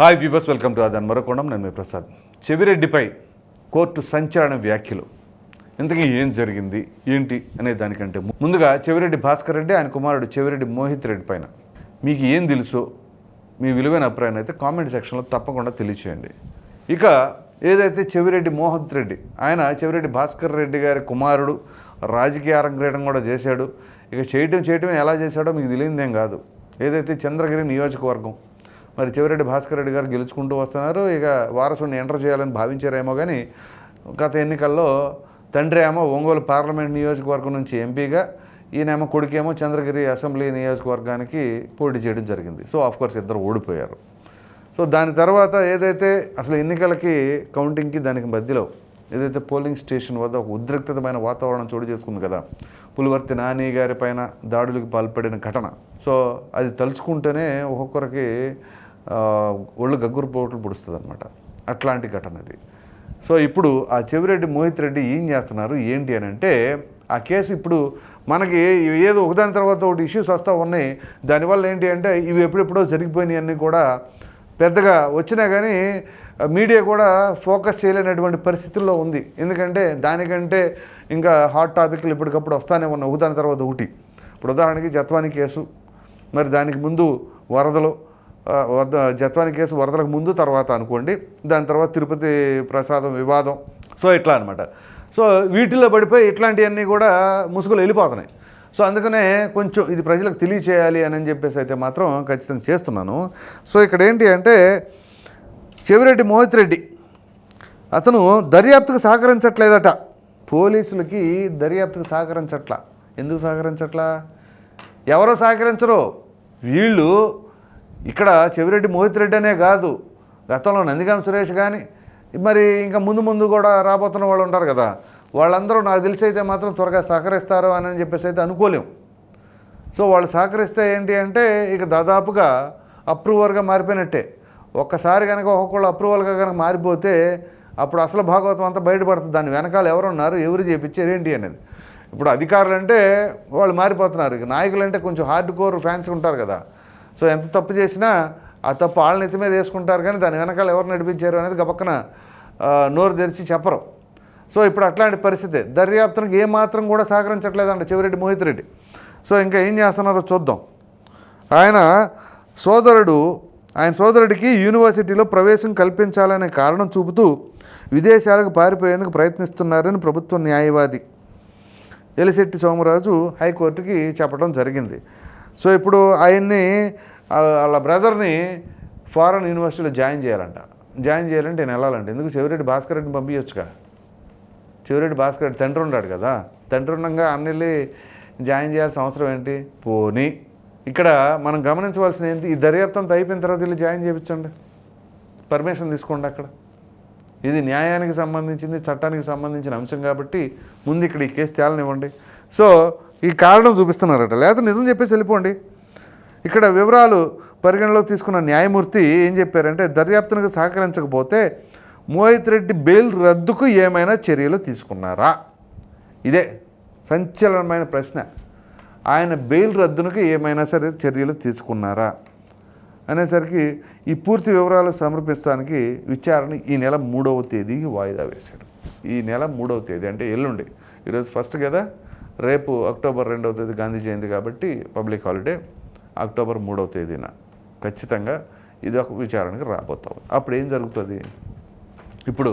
Hi viewers welcome to అదన్ మరొకోణం నేను మీ ప్రసాద్ చెవిరెడ్డిపై కోర్టు సంచలన వ్యాఖ్యలు. ఇంతకీ ఏం జరిగింది? ఏంటి? అనే దానికంటే ముందుగా చెవిరెడ్డి భాస్కర్ రెడ్డి ఆయన కుమారుడు చెవిరెడ్డి మోహిత్ రెడ్డి పైన. మీకు ఏం తెలుసో? మీ విలువైన అభిప్రాయం అయితే కామెంట్ సెక్షన్లో తప్పకుండా తెలియచేయండి. ఇక ఏదైతే చెవిరెడ్డి మోహిత్ రెడ్డి ఆయన చెవిరెడ్డి భాస్కర్ రెడ్డి గారి కుమారుడు రాజకీయ అరంగేయడం కూడా చేశాడు. ఇక చేయటం చేయటం ఎలా చేశాడో మీకు తెలియదేం కాదు. ఏదైతే చంద్రగిరి నియోజకవర్గం మరి చివరెడ్డి భాస్కర్ రెడ్డి గారు గెలుచుకుంటూ వస్తున్నారు. ఇక వారసుని ఎంటర్ చేయాలని భావించారేమో కానీ గత ఎన్నికల్లో తండ్రి ఏమో ఒంగోలు పార్లమెంట్ నియోజకవర్గం నుంచి ఎంపీగా ఈయనేమో కొడుకేమో చంద్రగిరి అసెంబ్లీ నియోజకవర్గానికి పోటీ చేయడం జరిగింది. సో ఆఫ్కోర్స్ ఇద్దరు ఓడిపోయారు. సో దాని తర్వాత ఏదైతే అసలు ఎన్నికలకి కౌంటింగ్కి దానికి మధ్యలో ఏదైతే పోలింగ్ స్టేషన్ వద్ద ఒక ఉద్రిక్తమైన వాతావరణం చోటు చేసుకుంది కదా పులివర్తి నాని గారి పైన దాడులకు పాల్పడిన ఘటన. సో అది తలుచుకుంటేనే ఒక్కొక్కరికి ఒళ్ళు గగ్గురు పోట్లు పుడుస్తుంది అనమాట అట్లాంటి ఘటన అది సో ఇప్పుడు ఆ చెవిరెడ్డి మోహిత్ రెడ్డి ఏం చేస్తున్నారు ఏంటి అని అంటే ఆ కేసు ఇప్పుడు మనకి ఏదో ఒకదాని తర్వాత ఒకటి ఇష్యూస్ వస్తూ ఉన్నాయి. దానివల్ల ఏంటి అంటే ఇవి ఎప్పుడెప్పుడో జరిగిపోయినాయి అన్నీ కూడా పెద్దగా వచ్చినా కానీ మీడియా కూడా ఫోకస్ చేయలేనటువంటి పరిస్థితుల్లో ఉంది. ఎందుకంటే దానికంటే ఇంకా హాట్ టాపిక్లు ఇప్పటికప్పుడు వస్తానే ఉన్న ఒకదాని తర్వాత ఒకటి. ఇప్పుడు ఉదాహరణకి జత్వాని కేసు. మరి దానికి ముందు వరదలు. వరద జత్వాని కేసు వరదలకు ముందు తర్వాత అనుకోండి దాని తర్వాత తిరుపతి ప్రసాదం వివాదం. సో ఇట్లా అనమాట సో వీటిల్లో పడిపోయి ఇట్లాంటివన్నీ కూడా ముసుగులు వెళ్ళిపోతున్నాయి. సో అందుకనే కొంచెం ఇది ప్రజలకు తెలియచేయాలి అని చెప్పేసి అయితే మాత్రం ఖచ్చితంగా చేస్తున్నాను. సో ఇక్కడ ఏంటి అంటే చెవిరెడ్డి మోహిత్ రెడ్డి అతను దర్యాప్తుకు సహకరించట్లేదట. పోలీసులకి దర్యాప్తుకు సహకరించట్ల. ఎందుకు సహకరించట్లా? ఎవరో సహకరించరు. వీళ్ళు ఇక్కడ చెవిరెడ్డి మోహిత్ రెడ్డి అనే కాదు. గతంలో నందిగాం సురేష్ కానీ మరి ఇంకా ముందు ముందు కూడా రాబోతున్న వాళ్ళు ఉంటారు కదా. వాళ్ళందరూ నాకు తెలిసి అయితే మాత్రం త్వరగా సహకరిస్తారు అని చెప్పేసి అయితే అనుకోలేం. సో వాళ్ళు సహకరిస్తే ఏంటి అంటే ఇక దాదాపుగా అప్రూవర్గా మారిపోయినట్టే. ఒక్కసారి కనుక ఒక్కొక్కళ్ళు అప్రూవల్గా కనుక మారిపోతే అప్పుడు అసలు భాగవతం అంతా బయటపడుతుంది. దాని వెనకాల ఎవరున్నారు ఎవరు చేపించారు ఏంటి అనేది. ఇప్పుడు అధికారులు అంటే వాళ్ళు మారిపోతున్నారు. ఇక నాయకులు అంటే కొంచెం హార్డ్ కోర్ ఫ్యాన్స్ ఉంటారు కదా. సో ఎంత తప్పు చేసినా ఆ తప్పు వాళ్ళ నెత్తి మీద వేసుకుంటారు కానీ దాని వెనకాల ఎవరు నడిపించారు అనేది గబక్కన నోరు తెరిచి చెప్పరు. సో ఇప్పుడు అట్లాంటి పరిస్థితి దర్యాప్తునికి ఏమాత్రం కూడా సహకరించట్లేదంట చెవిరెడ్డి మోహిత్ రెడ్డి. సో ఇంకా ఏం చేస్తున్నారో చూద్దాం. ఆయన సోదరుడు ఆయన సోదరుడికి యూనివర్సిటీలో ప్రవేశం కల్పించాలనే కారణం చూపుతూ విదేశాలకు పారిపోయేందుకు ప్రయత్నిస్తున్నారని ప్రభుత్వ న్యాయవాది ఎలిశెట్టి సోమరాజు హైకోర్టుకి చెప్పడం జరిగింది. సో ఇప్పుడు ఆయన్ని వాళ్ళ బ్రదర్ని ఫారెన్ యూనివర్సిటీలో జాయిన్ చేయాలంట. జాయిన్ చేయాలంటే నేను వెళ్ళాలంట. ఎందుకు చెవిరెడ్డి భాస్కర్ రెడ్డిని పంపించచ్చుగా? చెవిరెడ్డి భాస్కర్ రెడ్డి తండ్రి ఉన్నాడు కదా. తండ్రి ఉండగా అన్నెళ్ళి జాయిన్ చేయాల్సిన అవసరం ఏంటి? పోనీ. ఇక్కడ మనం గమనించవలసిన ఏంటి? ఈ దర్యాప్తు అంతా అయిపోయిన తర్వాత వెళ్ళి జాయిన్ చేయించండి. పర్మిషన్ తీసుకోండి అక్కడ. ఇది న్యాయానికి సంబంధించింది చట్టానికి సంబంధించిన అంశం కాబట్టి ముందు ఇక్కడ ఈ కేసు తేలనివ్వండి. సో ఈ కారణం చూపిస్తున్నారట. లేకపోతే నిజం చెప్పేసి వెళ్ళిపోండి. ఇక్కడ వివరాలు పరిగణలోకి తీసుకున్న న్యాయమూర్తి ఏం చెప్పారంటే దర్యాప్తునికి సహకరించకపోతే మోహిత్ రెడ్డి బెయిల్ రద్దుకు ఏమైనా చర్యలు తీసుకున్నారా? ఇదే సంచలనమైన ప్రశ్న. ఆయన బెయిల్ రద్దునకు ఏమైనా సరే చర్యలు తీసుకున్నారా? అనేసరికి ఈ పూర్తి వివరాలు సమర్పించడానికి విచారణ ఈ నెల మూడవ తేదీకి వాయిదా వేశారు. ఈ నెల మూడవ తేదీ అంటే ఎల్లుండి. ఈరోజు ఫస్ట్ కదా? రేపు అక్టోబర్ రెండవ తేదీ గాంధీ జయంతి కాబట్టి పబ్లిక్ హాలిడే. అక్టోబర్ మూడవ తేదీన. ఖచ్చితంగా ఇది ఒక విచారణకు రాబోతాం. అప్పుడు ఏం జరుగుతుంది? ఇప్పుడు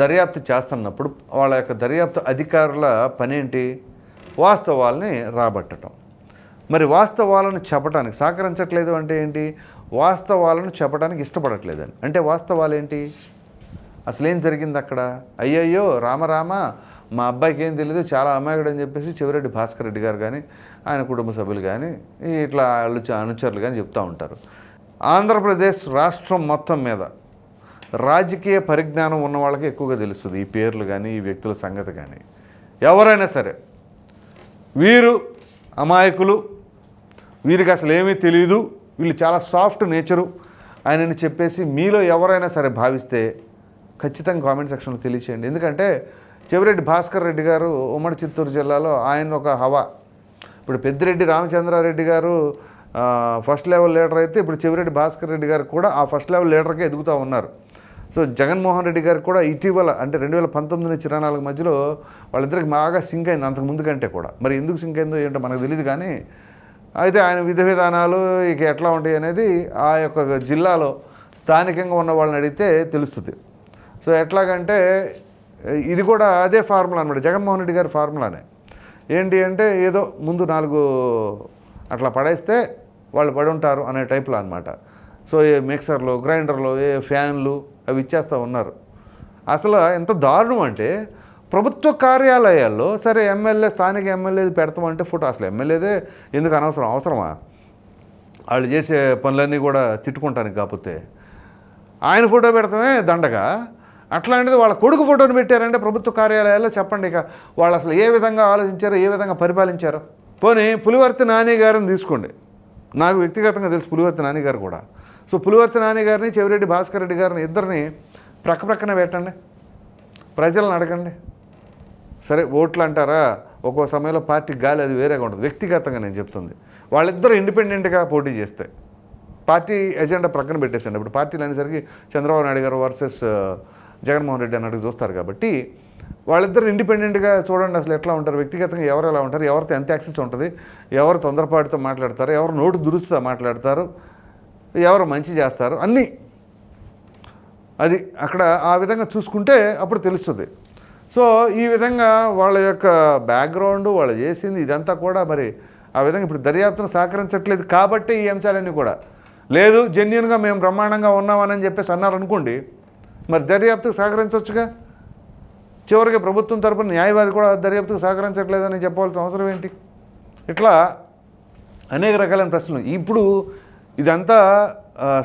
దర్యాప్తు చేస్తున్నప్పుడు వాళ్ళ యొక్క దర్యాప్తు అధికారుల పనేంటి? వాస్తవాల్ని రాబట్టడం మరి వాస్తవాలను చెప్పడానికి సహకరించట్లేదు అంటే ఏంటి? వాస్తవాలను చెప్పడానికి ఇష్టపడట్లేదని. అంటే వాస్తవాలు ఏంటి అసలు ఏం జరిగింది అక్కడ? అయ్యయ్యో రామరామ మా అబ్బాయికి ఏం తెలియదు చాలా అమాయకుడు అని చెప్పేసి చివరెడ్డి భాస్కర్ రెడ్డి గారు కానీ ఆయన కుటుంబ సభ్యులు కానీ ఇట్లా వాళ్ళు అనుచరులు కానీ చెప్తూ ఉంటారు. ఆంధ్రప్రదేశ్ రాష్ట్రం మొత్తం మీద రాజకీయ పరిజ్ఞానం ఉన్న వాళ్ళకి ఎక్కువగా తెలుస్తుంది. ఈ పేర్లు కానీ ఈ వ్యక్తుల సంగతి కానీ. ఎవరైనా సరే వీరు అమాయకులు వీరికి అసలు ఏమీ తెలియదు వీళ్ళు చాలా సాఫ్ట్ నేచరు. ఆయనని చెప్పేసి మీలో ఎవరైనా సరే భావిస్తే ఖచ్చితంగా కామెంట్ సెక్షన్లో తెలియచేయండి. ఎందుకంటే చెవిరెడ్డి భాస్కర్ రెడ్డి గారు ఉమ్మడి చిత్తూరు జిల్లాలో ఆయన ఒక హవా. ఇప్పుడు పెద్దిరెడ్డి రామచంద్రారెడ్డి గారు ఫస్ట్ లెవెల్ లీడర్ అయితే ఇప్పుడు చెవిరెడ్డి భాస్కర్ రెడ్డి గారు కూడా ఆ ఫస్ట్ లెవెల్ లీడర్కే ఎదుగుతూ ఉన్నారు. సో జగన్మోహన్ రెడ్డి గారు కూడా ఇటీవల అంటే రెండు వేల పంతొమ్మిది నుంచి ఇరవై నాలుగు మధ్యలో వాళ్ళిద్దరికి బాగా సింక్ అయింది అంతకు ముందు కంటే కూడా. మరి ఎందుకు సింక్ అయిందో ఏంటో మనకు తెలియదు కానీ అయితే ఆయన విధి విధానాలు ఇక ఎట్లా ఉంటాయి అనేది ఆ యొక్క జిల్లాలో స్థానికంగా ఉన్న వాళ్ళని అడిగితే తెలుస్తుంది. సో ఎట్లాగంటే ఇది కూడా అదే ఫార్ములా అనమాట జగన్మోహన్ రెడ్డి గారి ఫార్ములానే. ఏంటి అంటే ఏదో ముందు నాలుగు అట్లా పడేస్తే వాళ్ళు పడి ఉంటారు అనే టైప్లో అనమాట సో ఏ మిక్సర్లు గ్రైండర్లు ఏ ఫ్యాన్లు అవి ఇచ్చేస్తూ ఉన్నారు. అసలు ఎంత దారుణం అంటే ప్రభుత్వ కార్యాలయాల్లో సరే ఎమ్మెల్యే స్థానిక ఎమ్మెల్యేది పెడతామంటే ఫోటో అసలు ఎమ్మెల్యేదే ఎందుకు అనవసరం అవసరమా? వాళ్ళు చేసే పనులన్నీ కూడా తిట్టుకుంటానికి కాకపోతే. ఆయన ఫోటో పెడతామే దండగా. అట్లాంటిది వాళ్ళ కొడుకు ఫోటోని పెట్టారంటే ప్రభుత్వ కార్యాలయాల్లో చెప్పండి ఇక. వాళ్ళు అసలు ఏ విధంగా ఆలోచించారో ఏ విధంగా పరిపాలించారో. పోనీ పులివర్తి నాని గారిని తీసుకోండి. నాకు వ్యక్తిగతంగా తెలుసు పులివర్తి నాని గారు కూడా. సో పులివర్తి నాని గారిని చెవిరెడ్డి భాస్కర్ రెడ్డి గారిని ఇద్దరిని ప్రక్క ప్రక్కన పెట్టండి. ప్రజలను అడగండి. సరే ఓట్లు అంటారా? ఒక్కో సమయంలో పార్టీ గాలి అది వేరేగా ఉంటుంది. వ్యక్తిగతంగా నేను చెప్తుంది. వాళ్ళిద్దరూ ఇండిపెండెంట్గా పోటీ చేస్తే పార్టీ ఎజెండా ప్రక్కన పెట్టేసండి ఇప్పుడు పార్టీలు అనేసరికి చంద్రబాబు నాయుడు గారు వర్సెస్ జగన్మోహన్ రెడ్డి అన్నట్టు చూస్తారు కాబట్టి వాళ్ళిద్దరు ఇండిపెండెంట్గా చూడండి అసలు ఎట్లా ఉంటారు వ్యక్తిగతంగా ఎవరు ఎలా ఉంటారు ఎవరితో ఎంత యాక్సెస్ ఉంటుంది ఎవరు తొందరపాటుతో మాట్లాడతారు ఎవరు నోటు దురుస్తుతో మాట్లాడతారు ఎవరు మంచి చేస్తారు అన్నీ. అది అక్కడ ఆ విధంగా చూసుకుంటే అప్పుడు తెలుస్తుంది. సో ఈ విధంగా వాళ్ళ యొక్క బ్యాక్గ్రౌండ్ వాళ్ళు చేసింది ఇదంతా కూడా మరి ఆ విధంగా ఇప్పుడు దర్యాప్తును సహకరించట్లేదు కాబట్టి ఈ అంశాలన్నీ కూడా. లేదు జెన్యున్గా మేము బ్రహ్మాండంగా ఉన్నామని చెప్పేసి అన్నారు అనుకోండి మరి దర్యాప్తుకు సహకరించవచ్చుగా చివరికి ప్రభుత్వం తరపున న్యాయవాది కూడా దర్యాప్తుకు సహకరించట్లేదని చెప్పవలసిన అవసరం ఏంటి? ఇట్లా అనేక రకాలైన ప్రశ్నలు. ఇప్పుడు ఇదంతా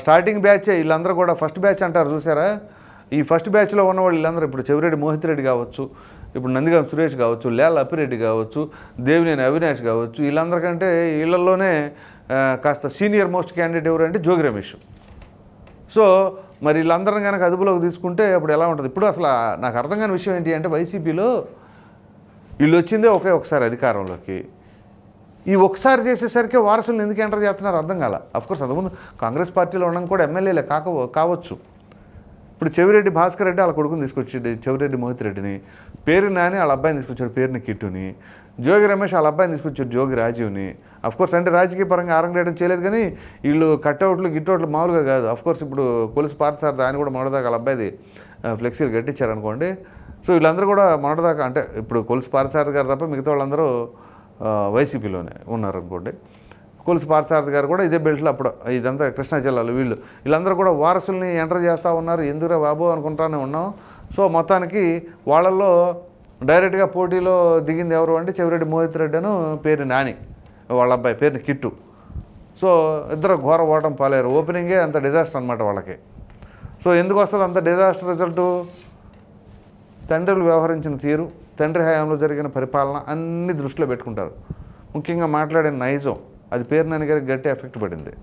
స్టార్టింగ్ బ్యాచే వీళ్ళందరూ కూడా ఫస్ట్ బ్యాచ్ అంటారు చూసారా ఈ ఫస్ట్ బ్యాచ్లో ఉన్న వాళ్ళు వీళ్ళందరూ ఇప్పుడు చెవిరెడ్డి మోహిత్ రెడ్డి కావచ్చు ఇప్పుడు నందిగం సురేష్ కావచ్చు లేల అప్పిరెడ్డి కావచ్చు దేవినేని అవినాష్ కావచ్చు వీళ్ళందరికంటే వీళ్ళల్లోనే కాస్త సీనియర్ మోస్ట్ క్యాండిడేట్ ఎవరంటే జోగి రమేష్. సో మరి వీళ్ళందరం కనుక అదుపులోకి తీసుకుంటే అప్పుడు ఎలా ఉంటుంది? ఇప్పుడు అసలు నాకు అర్థం కాని విషయం ఏంటి అంటే వైసీపీలో వీళ్ళు వచ్చిందే ఒకే ఒకసారి అధికారంలోకి. ఈ ఒకసారి చేసేసరికి వారసులను ఎందుకు ఎంటర్ చేస్తున్నారు అర్థం కాల. అఫ్కోర్స్ అంతకుముందు కాంగ్రెస్ పార్టీలో ఉండడం కూడా ఎమ్మెల్యేలే కాక కావచ్చు. ఇప్పుడు చెవిరెడ్డి భాస్కర్ రెడ్డి వాళ్ళ కొడుకుని తీసుకొచ్చి చెవిరెడ్డి మోహిత్ రెడ్డిని. పేరు నాని వాళ్ళ అబ్బాయిని తీసుకొచ్చాడు పేరుని కిట్టుని. జోగి రమేష్ వాళ్ళ అబ్బాయిని తీసుకొచ్చారు జోగి రాజీవ్ని. అఫ్కోర్స్ అంటే రాజకీయ పరంగా ఆరంగేయడం చేయలేదు కానీ వీళ్ళు కట్అవుట్లు గిట్అవుట్లు మామూలుగా కాదు. అఫ్కోర్స్ ఇప్పుడు కొలుసు పార్థసారథి దాన్ని కూడా మొదటిదాకా వాళ్ళ అబ్బాయిది ఫ్లెక్సీలు కట్టించారనుకోండి సో వీళ్ళందరూ కూడా మొదటిదాకా అంటే ఇప్పుడు కొలుసు పార్థసారథి గారు తప్ప మిగతా వాళ్ళందరూ ఆ, వైసీపీలోనే ఉన్నారనుకోండి కొలుసు పార్సారథి గారు కూడా ఇదే బెల్ట్లో అప్పుడు ఇదంతా కృష్ణా జిల్లాలో వీళ్ళు. వీళ్ళందరూ కూడా వారసుల్ని ఎంటర్ చేస్తూ ఉన్నారు. ఎందుకురా బాబు అనుకుంటానే ఉన్నాం. సో మొత్తానికి వాళ్ళల్లో డైరెక్ట్గా పోటీలో దిగింది ఎవరు అంటే చెవిరెడ్డి మోహిత్ రెడ్డి అను పేరు నాని వాళ్ళ అబ్బాయి పేరుని కిట్టు. సో ఇద్దరు ఘోర ఓటం పాలేరు ఓపెనింగే అంత డిజాస్టర్ అనమాట వాళ్ళకి. సో ఎందుకు వస్తుంది అంత డిజాస్టర్ రిజల్టు? తండ్రులు వ్యవహరించిన తీరు తండ్రి హయాంలో జరిగిన పరిపాలన అన్ని దృష్టిలో పెట్టుకుంటారు. ముఖ్యంగా మాట్లాడే నైజం అది పేరు నాని గారికి గట్టి ఎఫెక్ట్ పడింది.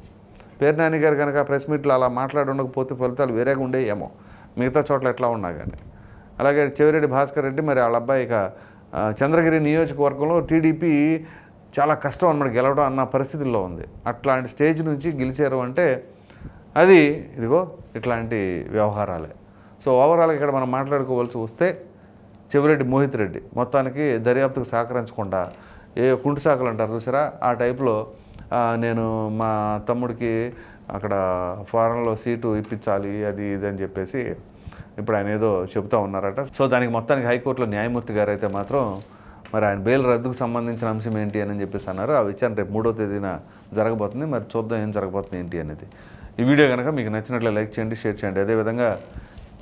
పేరు నాని గారు కనుక ప్రెస్ మీట్లో అలా మాట్లాడి ఉండకపోతే ఫలితాలు వేరేగా ఉండేయేమో. మిగతా చోట్ల ఎట్లా ఉన్నా కానీ అలాగే చెవిరెడ్డి భాస్కర్ రెడ్డి మరి వాళ్ళ అబ్బాయి ఇక చంద్రగిరి నియోజకవర్గంలో టీడీపీ చాలా కష్టం అన్నమాట గెలవడం అన్న పరిస్థితుల్లో ఉంది. అట్లాంటి స్టేజ్ నుంచి గెలిచారు అంటే అది ఇదిగో ఇట్లాంటి వ్యవహారాలే. సో ఓవరాల్గా ఇక్కడ మనం మాట్లాడుకోవాల్సి వస్తే చెవిరెడ్డి మోహిత్ రెడ్డి మొత్తానికి దర్యాప్తుకు సహకరించకుండా ఏ కుంటు శాఖలు అంటారు చూసారా? ఆ టైప్లో నేను మా తమ్ముడికి అక్కడ ఫారెన్లో సీటు ఇప్పించాలి అది ఇది అని చెప్పేసి ఇప్పుడు ఆయన ఏదో చెబుతూ ఉన్నారట. సో దానికి మొత్తానికి హైకోర్టులో న్యాయమూర్తి గారు అయితే మాత్రం మరి ఆయన బెయిల్ రద్దుకు సంబంధించిన అంశం ఏంటి అని చెప్పేసి అన్నారు. ఆ విచారణ రేపు మూడో తేదీన జరగబోతుంది. మరి చూద్దాం ఏం జరగబోతుంది ఏంటి అనేది. ఈ వీడియో కనుక మీకు నచ్చినట్లు లైక్ చేయండి షేర్ చేయండి. అదేవిధంగా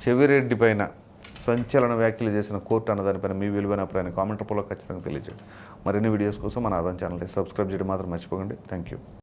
చెవిరెడ్డి పైన సంచలన వ్యాఖ్యలు చేసిన కోర్టు అన్న దానిపైన మీ విలువైన అభిప్రాయాన్ని కామెంట్ రూపంలో ఖచ్చితంగా తెలియజేయండి. మరిన్ని వీడియోస్ కోసం మన ఆదాయం ఛానల్ని సబ్స్క్రైబ్ చేయడం మాత్రం మర్చిపోకండి. Thank you